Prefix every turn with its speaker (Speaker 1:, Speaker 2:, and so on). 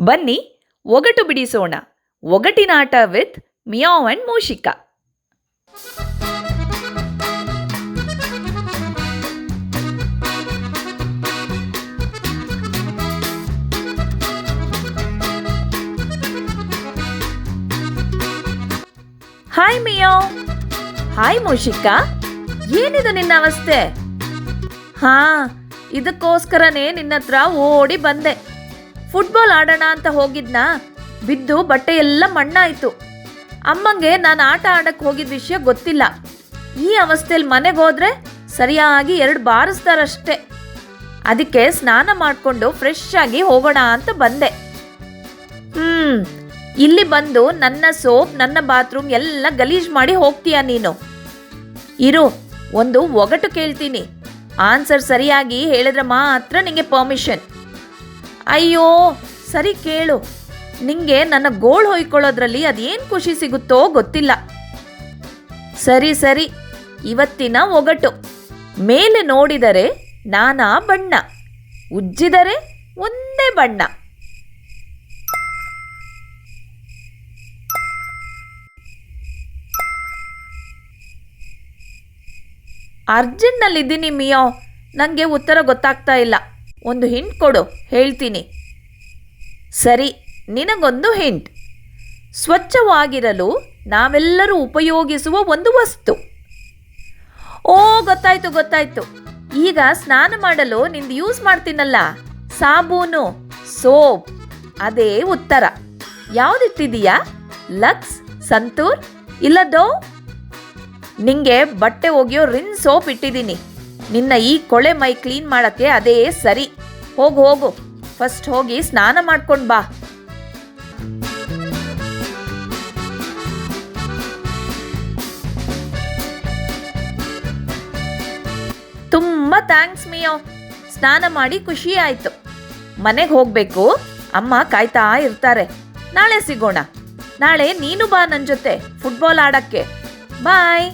Speaker 1: ಬನ್ನಿ, ಒಗಟು ಬಿಡಿಸೋಣ. ಒಗಟಿನಾಟ with Meow and Mooshika hi Meow hi Mooshika ಏನಿದು ನಿನ್ನ ಅವಸ್ಥೆ? ಹಾ, ಇದಕ್ಕೋಸ್ಕರನೇ ನಿನ್ನತ್ರ ಓಡಿ ಬಂದೆ. ಫುಟ್ಬಾಲ್ ಆಡೋಣ ಅಂತ ಹೋಗಿದ್ನಾ, ಬಿದ್ದು ಬಟ್ಟೆ ಎಲ್ಲ ಮಣ್ಣಾಯಿತು. ಅಮ್ಮಂಗೆ ನಾನು ಆಟ ಆಡಕ್ಕೆ ಹೋಗಿದ್ದ ವಿಷಯ ಗೊತ್ತಿಲ್ಲ. ಈ ಅವಸ್ಥೆಯಲ್ಲಿ ಮನೆಗೆ ಹೋದ್ರೆ ಸರಿಯಾಗಿ ಎರಡು ಬಾರಿಸ್ತಾರಷ್ಟೇ. ಅದಕ್ಕೆ ಸ್ನಾನ ಮಾಡಿಕೊಂಡು ಫ್ರೆಶ್ ಆಗಿ ಹೋಗೋಣ ಅಂತ ಬಂದೆ. ಹ್ಮ್, ಇಲ್ಲಿ ಬಂದು ನನ್ನ ಸೋಪ್, ನನ್ನ ಬಾತ್ರೂಮ್ ಎಲ್ಲ ಗಲೀಜ್ ಮಾಡಿ ಹೋಗ್ತೀಯ ನೀನು? ಇರು, ಒಂದು ಒಗಟು ಕೇಳ್ತೀನಿ. ಆನ್ಸರ್ ಸರಿಯಾಗಿ ಹೇಳಿದ್ರೆ ಮಾತ್ರ ನಿಂಗೆ ಪರ್ಮಿಷನ್ ಅಯ್ಯೋ, ಸರಿ ಕೇಳು. ನಿಂಗೆ ನನ್ನ ಗೋಳ್ ಹೊಯ್ಕೊಳ್ಳೋದ್ರಲ್ಲಿ ಅದೇನು ಖುಷಿ ಸಿಗುತ್ತೋ ಗೊತ್ತಿಲ್ಲ. ಸರಿ ಸರಿ, ಇವತ್ತಿನ ಒಗಟು. ಮೇಲೆ ನೋಡಿದರೆ ನಾನಾ ಬಣ್ಣ. ಉಜ್ಜಿದರೆ ಒಂದೇ ಬಣ್ಣ. ಅರ್ಜೆಂಟ್ನಲ್ಲಿದ್ದೀನಿ ಮಿಯೋ. ನನಗೆ ಉತ್ತರ ಗೊತ್ತಾಗ್ತಾ ಇಲ್ಲ. ಒಂದು ಹಿಂಟ್ ಕೊಡು, ಹೇಳ್ತೀನಿ. ಸರಿ, ನಿನಗೊಂದು ಹಿಂಟ್ ಸ್ವಚ್ಛವಾಗಿರಲು ನಾವೆಲ್ಲರೂ ಉಪಯೋಗಿಸುವ ಒಂದು ವಸ್ತು. ಓ, ಗೊತ್ತಾಯ್ತು ಗೊತ್ತಾಯ್ತು. ಈಗ ಸ್ನಾನ ಮಾಡಲು ನಿಂದು ಯೂಸ್ ಮಾಡ್ತೀನಲ್ಲ, ಸಾಬೂನು, ಸೋಪ್, ಅದೇ ಉತ್ತರ. ಯಾವುದಿಟ್ಟಿದೀಯಾ ಲಕ್ಸ್, ಸಂತೂರ್ ಇಲ್ಲದೋ ನಿಂಗೆ ಬಟ್ಟೆ ಒಗೆಯೋ ರಿನ್ ಸೋಪ್ ಇಟ್ಟಿದ್ದೀನಿ. ನಿನ್ನ ಈ ಕೊಳೆ ಮೈ ಕ್ಲೀನ್ ಮಾಡಕ್ಕೆ ಅದೇ ಸರಿ. ಹೋಗು ಹೋಗು. ಫಸ್ಟ್ ಹೋಗಿ ಸ್ನಾನ ಮಾಡ್ಕೊಂಡು ಬಾ. ತುಂಬ ಥ್ಯಾಂಕ್ಸ್ ಮಿಯೋ. ಸ್ನಾನ ಮಾಡಿ ಖುಷಿ ಆಯ್ತು. ಮನೆಗೆ ಹೋಗ್ಬೇಕು. ಅಮ್ಮ ಕಾಯ್ತಾ ಇರ್ತಾರೆ. ನಾಳೆ ಸಿಗೋಣ. ನಾಳೆ ನೀನು ಬಾ ನನ್ನ ಜೊತೆ. ಫುಟ್ಬಾಲ್ ಆಡಕ್ಕೆ. ಬಾಯ್